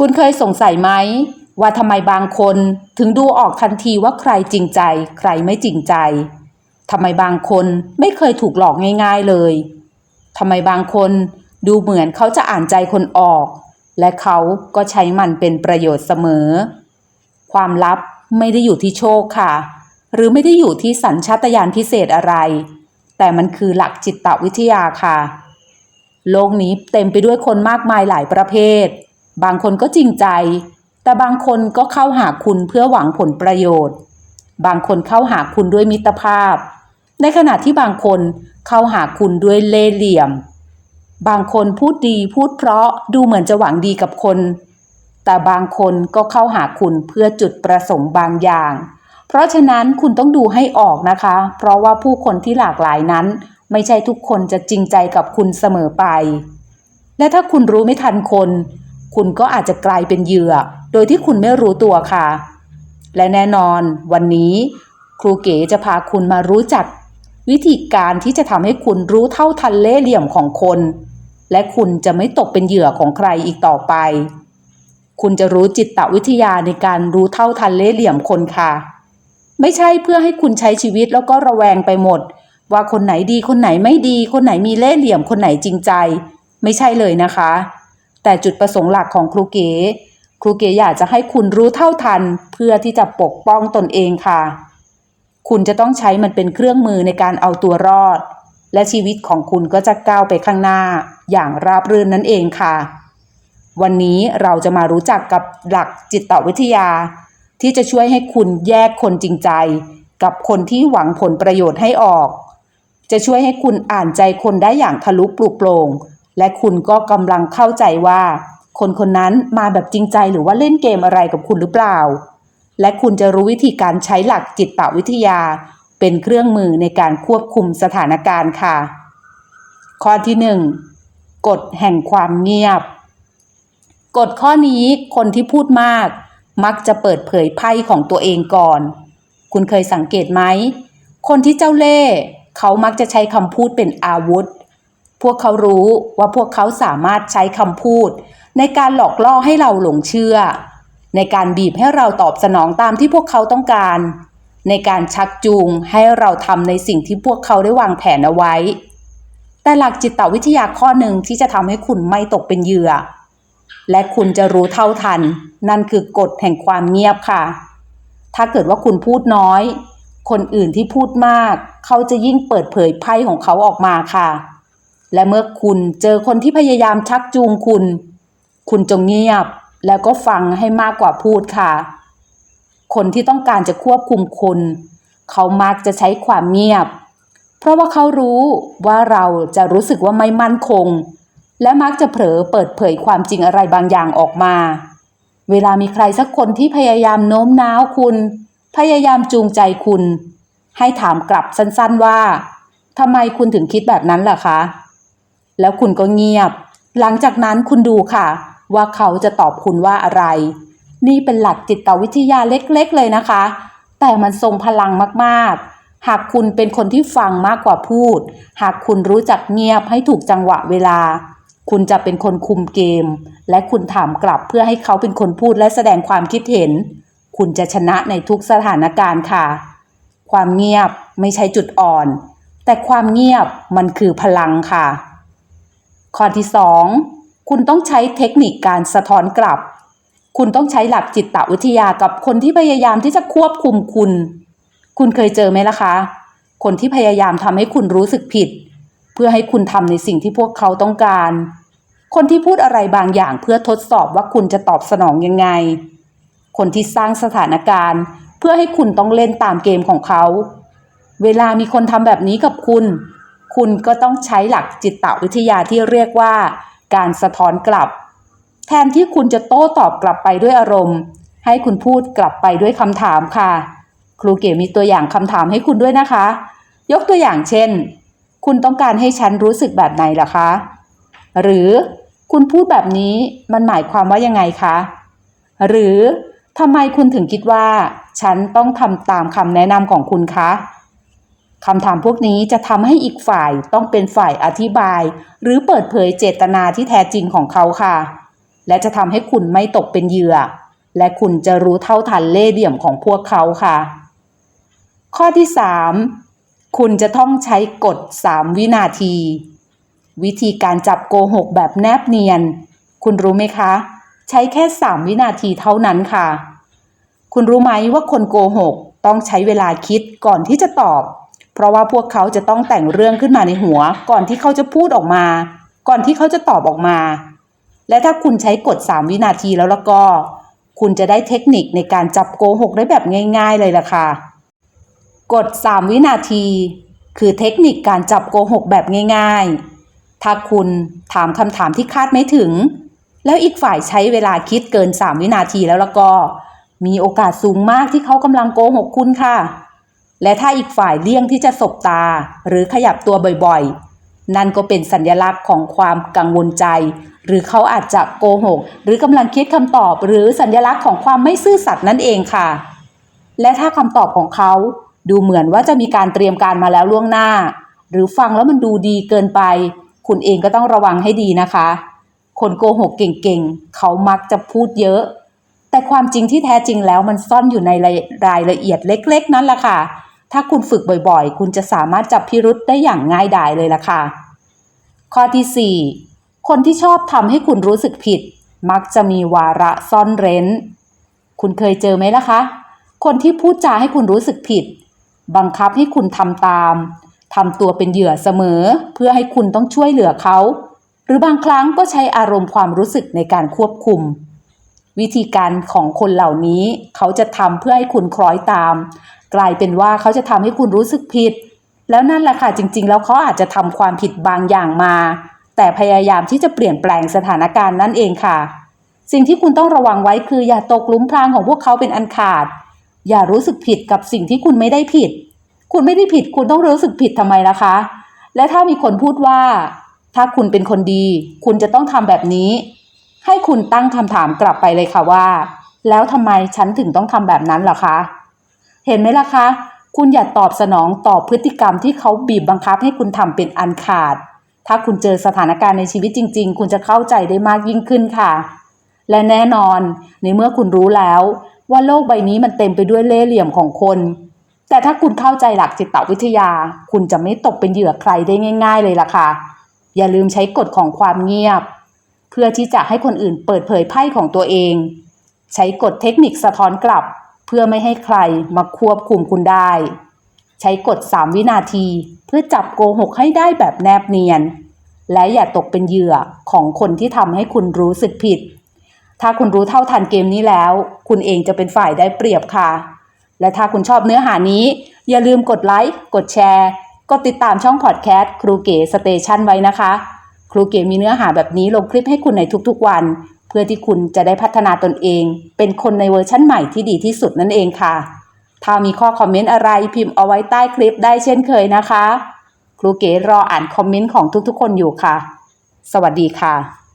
คุณเคยสงสัยไหม ว่าทำไมบางคนถึงดูออกทันทีว่าใครจริงใจ ใครไม่จริงใจทำไมบางคนไม่เคยถูกหลอกง่ายๆเลยทำไมบางคนดูเหมือนเขาจะอ่านใจคนออก และเขาก็ใช้มันเป็นประโยชน์เสมอ ความลับไม่ได้อยู่ที่โชคค่ะ หรือไม่ได้อยู่ที่สัญชาตญาณพิเศษอะไร แต่มันคือหลักจิตวิทยาค่ะ โลกนี้เต็มไปด้วยคนมากมายหลายประเภท บางคนก็จริงใจ แต่บางคนก็เข้าหาคุณเพื่อหวังผลประโยชน์ บางคนเข้าหาคุณด้วยมิตรภาพ ในขณะที่บางคนเข้าหาคุณด้วยเล่ห์เหลี่ยม บางคนพูดดีพูดเพราะดูเหมือนจะหวังดีกับคน แต่บางคนก็เข้าหาคุณเพื่อจุดประสงค์บางอย่าง เพราะฉะนั้นคุณต้องดูให้ออกนะคะ เพราะว่าผู้คนที่หลากหลายนั้น ไม่ใช่ทุกคนจะจริงใจกับคุณเสมอไป และถ้าคุณรู้ไม่ทันคน คุณก็อาจจะกลายเป็นเหยื่อ โดยที่คุณไม่รู้ตัวค่ะ และแน่นอนวันนี้ ครูเก๋จะพาคุณมารู้จัก วิธีการที่จะทำให้คุณรู้เท่าทันเล่เหลี่ยมของคน และคุณจะไม่ตกเป็นเหยื่อของใครอีกต่อไป คุณจะรู้จิตวิทยาในการรู้เท่าทันเล่เหลี่ยมคนค่ะ ไม่ใช่เพื่อให้คุณใช้ชีวิตแล้วก็ระแวงไปหมด ว่าคนไหนดีคนไหนไม่ดี คนไหนมีเล่เหลี่ยมคนไหนจริงใจ ไม่ใช่เลยนะคะ แต่จุดประสงค์หลักของครูเก๋ ครูเก๋อยากจะให้คุณรู้เท่าทัน เพื่อที่จะปกป้องตนเองค่ะ คุณจะต้องใช้มันเป็นเครื่องมือในการเอาตัวรอด และชีวิตของคุณก็จะก้าวไปข้างหน้า อย่างราบรื่นนั่นเองค่ะ วันนี้เราจะมารู้จักกับหลักจิตวิทยา ที่จะช่วยให้คุณแยกคนจริงใจ กับคนที่หวังผลประโยชน์ให้ออก จะช่วยให้คุณอ่านใจคนได้อย่างทะลุปลุกโปร่ง และคุณก็กำลังเข้าใจว่า คนคนนั้นมาแบบจริงใจหรือว่าเล่นเกมอะไรกับคุณหรือเปล่า และคุณจะรู้วิธีการใช้หลักจิตวิทยา เป็นเครื่องมือในการควบคุมสถานการณ์ค่ะ ข้อที่หนึ่งกฎแห่งความเงียบ กฎข้อนี้คนที่พูดมาก มักจะเปิดเผยไพ่ของตัวเองก่อน คุณเคยสังเกตไหม คนที่เจ้าเล่ห์เขามักจะใช้คำพูดเป็นอาวุธ พวกเขารู้ว่าพวกเขาสามารถใช้คำพูด ในการหลอกล่อให้เราหลงเชื่อ ในการบีบให้เราตอบสนองตามที่พวกเขาต้องการ ในการชักจูงให้เราทำในสิ่งที่พวกเขาได้วางแผนเอาไว้ แต่หลักจิตวิทยาข้อหนึ่งที่จะทำให้คุณไม่ตกเป็นเหยื่อ และคุณจะรู้เท่าทัน นั่นคือกฎแห่งความเงียบค่ะ ถ้าเกิดว่าคุณพูดน้อย คนอื่นที่พูดมาก เขาจะยิ่งเปิดเผยไพ่ของเขาออกมาค่ะ และเมื่อคุณเจอคนที่พยายามชักจูงคุณ คุณจงเงียบแล้วก็ฟังให้มากกว่าพูดค่ะ คนที่ต้องการจะควบคุมคุณเขามักจะใช้ความเงียบ เพราะว่าเขารู้ว่าเราจะรู้สึกว่าไม่มั่นคง และมักจะเผลอเปิดเผยความจริงอะไรบางอย่างออกมา เวลามีใครสักคนที่พยายามโน้มน้าวคุณ พยายามจูงใจคุณ ให้ถามกลับสั้นๆว่าทำไมคุณถึงคิดแบบนั้นล่ะคะ แล้วคุณก็เงียบ หลังจากนั้นคุณดูค่ะ ว่าเขาจะตอบคุณว่าอะไร นี่เป็นหลักจิตวิทยาเล็กๆเลยนะคะ แต่มันทรงพลังมากๆ หากคุณเป็นคนที่ฟังมากกว่าพูด หากคุณรู้จักเงียบให้ถูกจังหวะเวลา คุณจะเป็นคนคุมเกม และคุณถามกลับเพื่อให้เขาเป็นคนพูดและแสดงความคิดเห็น คุณจะชนะในทุกสถานการณ์ค่ะ ความเงียบไม่ใช่จุดอ่อน แต่ความเงียบมันคือพลังค่ะ ข้อที่สองคุณต้องใช้เทคนิคการสะท้อนกลับ คุณต้องใช้หลักจิตวิทยากับคนที่พยายามที่จะควบคุมคุณ คุณเคยเจอไหมล่ะคะ คนที่พยายามทำให้คุณรู้สึกผิด เพื่อให้คุณทำในสิ่งที่พวกเขาต้องการ คนที่พูดอะไรบางอย่างเพื่อทดสอบว่าคุณจะตอบสนองยังไง คนที่สร้างสถานการณ์ เพื่อให้คุณต้องเล่นตามเกมของเขา เวลามีคนทำแบบนี้กับคุณ คุณก็ต้องใช้หลักจิตวิทยาที่เรียกว่า การสะท้อนกลับ แทนที่คุณจะโต้ตอบกลับไปด้วยอารมณ์ ให้คุณพูดกลับไปด้วยคำถามค่ะ ครูเก๋มีตัวอย่างคำถามให้คุณด้วยนะคะ ยกตัวอย่างเช่น คุณต้องการให้ฉันรู้สึกแบบไหนล่ะคะ หรือคุณพูดแบบนี้มันหมายความว่ายังไงคะ หรือทำไมคุณถึงคิดว่า ฉันต้องทำตามคำแนะนำของคุณคะ คำถามพวกนี้จะทำให้อีกฝ่ายต้องเป็นฝ่ายอธิบาย หรือเปิดเผยเจตนาที่แท้จริงของเขาค่ะ และจะทำให้คุณไม่ตกเป็นเหยื่อ และคุณจะรู้เท่าทันเล่ห์เหลี่ยมของพวกเขาค่ะ ข้อที่ 3 คุณจะต้องใช้กฎ 3 วินาที วิธีการจับโกหกแบบแนบเนียน คุณรู้ไหมคะ ใช้แค่ 3 วินาทีเท่านั้นค่ะ คุณรู้ไหมว่าคนโกหกต้องใช้เวลาคิดก่อนที่จะตอบ เพราะว่าพวกเขาจะต้องแต่งเรื่องขึ้นมาในหัว ก่อนที่เขาจะพูดออกมา ก่อนที่เขาจะตอบออกมา และถ้าคุณใช้กฎ 3 วินาทีแล้วล้วก็ คุณจะได้เทคนิคในการจับโกหกได้แบบง่าย ๆเลยล่ะค่ะ กฎ 3 วินาที คือเทคนิคการจับโกหกแบบง่าย ๆ ถ้าคุณถามคำถามที่คาดไม่ถึง แล้วอีกฝ่ายใช้เวลาคิดเกิน 3 วินาทีแล้วล้วก็ มีโอกาสสูงมากที่เขากำลังโกหกคุณค่ะ และถ้าอีกฝ่ายเลี่ยงที่จะสบตาหรือขยับตัวบ่อยๆ นั่นก็เป็นสัญลักษณ์ของความกังวลใจ หรือเขาอาจจะโกหก หรือกำลังคิดคำตอบ หรือสัญลักษณ์ของความไม่ซื่อสัตย์นั่นเองค่ะ และถ้าคำตอบของเขาดูเหมือนว่าจะมีการเตรียมการมาแล้วล่วงหน้า หรือฟังแล้วมันดูดีเกินไป คุณเองก็ต้องระวังให้ดีนะคะ คนโกหกเก่งๆ เขามักจะพูดเยอะ แต่ความจริงที่แท้จริงแล้วมันซ่อนอยู่ในรายละเอียดเล็ก ๆ นั่นแหละค่ะ ถ้าคุณฝึกบ่อยๆ คุณจะสามารถจับพิรุษได้อย่างง่ายดายเลยล่ะค่ะ ข้อที่ 4 คนที่ชอบทำให้คุณรู้สึกผิด มักจะมีวาระซ่อนเร้น คุณเคยเจอไหมล่ะคะ คนที่พูดจาให้คุณรู้สึกผิด บังคับให้คุณทำตามทำตัวเป็นเหยื่อเสมอ เพื่อให้คุณต้องช่วยเหลือเขา หรือบางครั้งก็ใช้อารมณ์ความรู้สึกในการควบคุมวิธีการของคนเหล่านี้เขาจะทำเพื่อให้คุณคล้อยตาม กลายเป็นว่าเขาจะทำให้คุณรู้สึกผิด แล้วนั่นแหละค่ะจริง ๆ แล้วเขาอาจจะทำความผิดบางอย่างมา แต่พยายามที่จะเปลี่ยนแปลงสถานการณ์นั่นเองค่ะ สิ่งที่คุณต้องระวังไว้คืออย่าตกหลุมพรางของพวกเขาเป็นอันขาด อย่ารู้สึกผิดกับสิ่งที่คุณไม่ได้ผิด คุณไม่ได้ผิด คุณต้องรู้สึกผิดทำไมล่ะคะ และถ้ามีคนพูดว่า ถ้าคุณเป็นคนดี คุณจะต้องทำแบบนี้ ให้คุณตั้งคำถามกลับไปเลยค่ะว่า แล้วทำไมฉันถึงต้องทำแบบนั้นล่ะคะ เห็นไหมล่ะคะ คุณอย่าตอบสนองต่อพฤติกรรมที่เขาบีบบังคับให้คุณทำเป็นอันขาด ถ้าคุณเจอสถานการณ์ในชีวิตจริง ๆ คุณจะเข้าใจได้มากยิ่งขึ้นค่ะ และแน่นอน ในเมื่อคุณรู้แล้ว ว่าโลกใบนี้มันเต็มไปด้วยเล่ห์เหลี่ยมของคน แต่ถ้าคุณเข้าใจหลักจิตวิทยา คุณจะไม่ตกเป็นเหยื่อใครได้ง่าย ๆ เลยล่ะค่ะ อย่าลืมใช้กฎของความเงียบ เพื่อที่จะให้คนอื่นเปิดเผยไพ่ของตัวเอง ใช้กฎเทคนิคสะท้อนกลับ เพื่อไม่ให้ใครมาควบคุมคุณได้ ใช้กฎ 3 วินาทีเพื่อจับโกหกให้ได้แบบแนบเนียน และอย่าตกเป็นเหยื่อของคนที่ทำให้คุณรู้สึกผิด ถ้าคุณรู้เท่าทันเกมนี้แล้ว คุณเองจะเป็นฝ่ายได้เปรียบค่ะ และถ้าคุณชอบเนื้อหานี้ อย่าลืมกดไลค์กดแชร์กดติดตามช่องพอดแคสต์ครูเก๋สเตชันไว้นะคะ ครูเก๋มีเนื้อหาแบบนี้ลงคลิปให้คุณในทุกๆวัน เพื่อที่คุณจะได้พัฒนาตนเอง เป็นคนในเวอร์ชั่นใหม่ที่ดีที่สุดนั่นเองค่ะ ถ้ามีข้อคอมเมนต์อะไรพิมพ์เอาไว้ใต้คลิปได้เช่นเคยนะคะ ครูเก๋รออ่านคอมเมนต์ของทุกๆ คนอยู่ค่ะ สวัสดีค่ะ